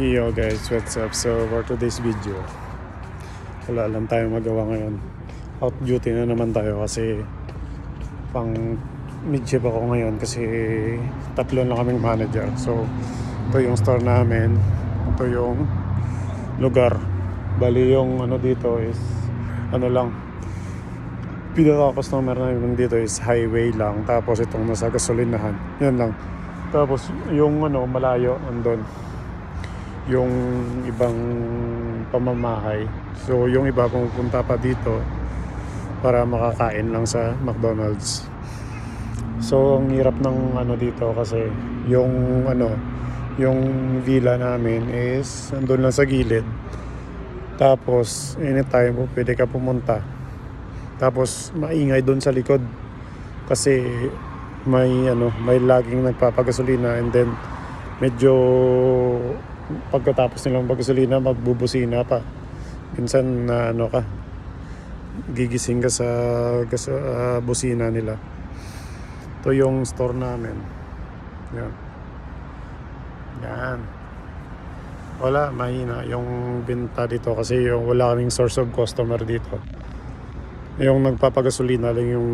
Yo guys, what's up? So for today's video, wala lang tayo magawa ngayon. Out duty na naman tayo kasi pang mid-shift ako ngayon kasi tatlo lang kaming manager. So ito yung store namin, ito yung lugar. Bali yung ano dito is ano lang, pinaka customer namin dito is highway lang tapos itong nasa gasolinahan yan lang tapos yung ano malayo andun yung ibang pamamahay. So yung iba pumunta pa dito para makakain lang sa McDonald's. So ang hirap ng ano dito kasi yung ano yung villa namin is andun lang sa gilid. Tapos anytime po pwede ka pumunta. Tapos maingay doon sa likod. Kasi may ano, may laging nagpapagasolina and then medyo pagkatapos nilang pagasolina magbubusina pa. Minsan na ano ka gigising ka sa, gas, ah, busina nila. Ito yung store namin. Yan. Yan. Wala, mahina yung binta dito kasi yung wala kaming source of customer dito yung nagpapagasolina lang yung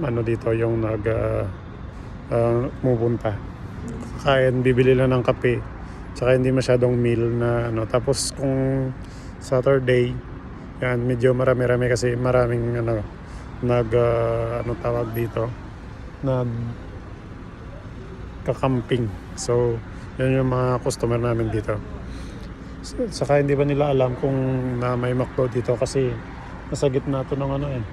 ano dito yung nag uh, uh, pupunta kain bibili lang ng kape tsaka hindi masyadong meal na ano. Tapos kung Saturday yan medyo marami-rami kasi maraming ano nag uh, ano tawag dito? Nag kakamping. So yan yung mga customer namin dito. Saka hindi ba nila alam kung na may McDo dito kasi nasa gitna to ng ano eh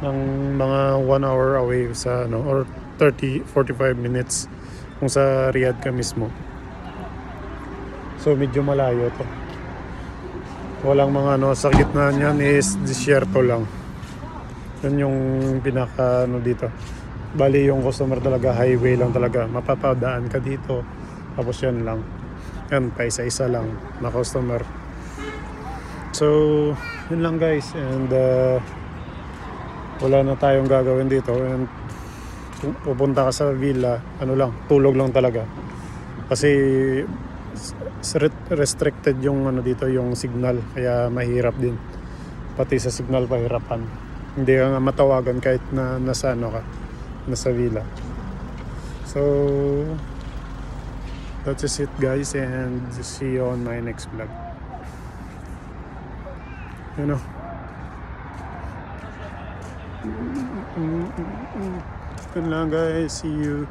ng mga 1 hour away sa ano or 30 45 minutes kung sa Riyadh ka mismo so medyo malayo to walang mga ano sa gitna niyan is disyerto lang yun yung pinaka ano dito bali yung customer talaga highway lang talaga mapapadaan ka dito tapos yan lang yan pa isa-isa lang na customer So, yun lang guys. And uh, wala na tayong gagawin dito. And pupunta ka sa villa, ano lang, tulog lang talaga. Kasi restricted yung ano dito, yung signal. Kaya mahirap din. Pati sa signal pahirapan. Hindi ka nga matawagan kahit na nasa ano ka, nasa villa. So, that's just it guys and see you on my next vlog. You know. Yun lang guys. See you.